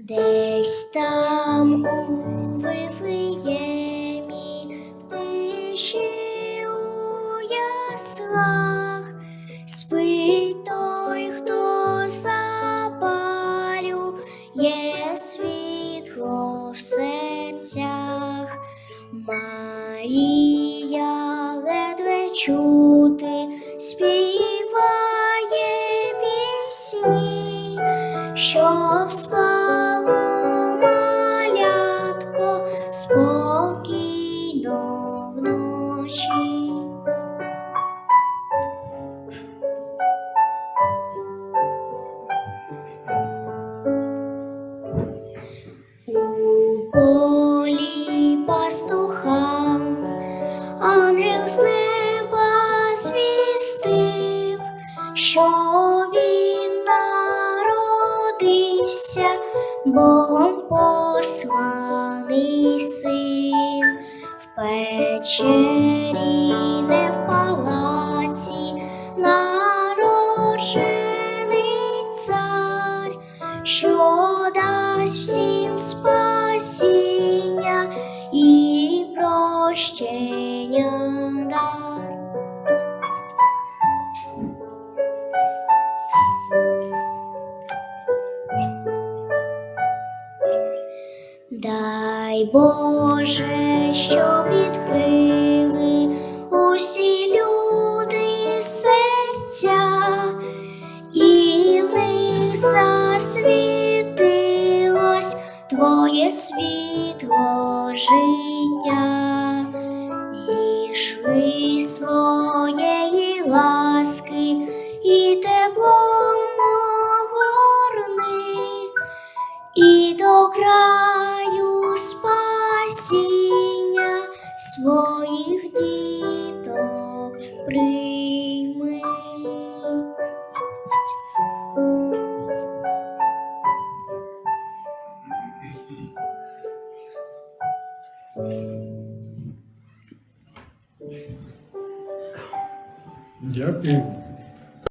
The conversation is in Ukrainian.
Десь там у Вифлеємі, в тиші у яслах, спить той, хто запалює світло в серцях. Марія ледве чути, співає пісні, щоб спало У полі пастухам ангел з неба звістив, що він народився, Богом посланий син. В печері, не в палаці, народжений цар, що дасть всім спасіння Дай Боже, що відкрили усі люди серця, і в них засвітилось Твоє світло життя, своїх діток прийми. Дякую.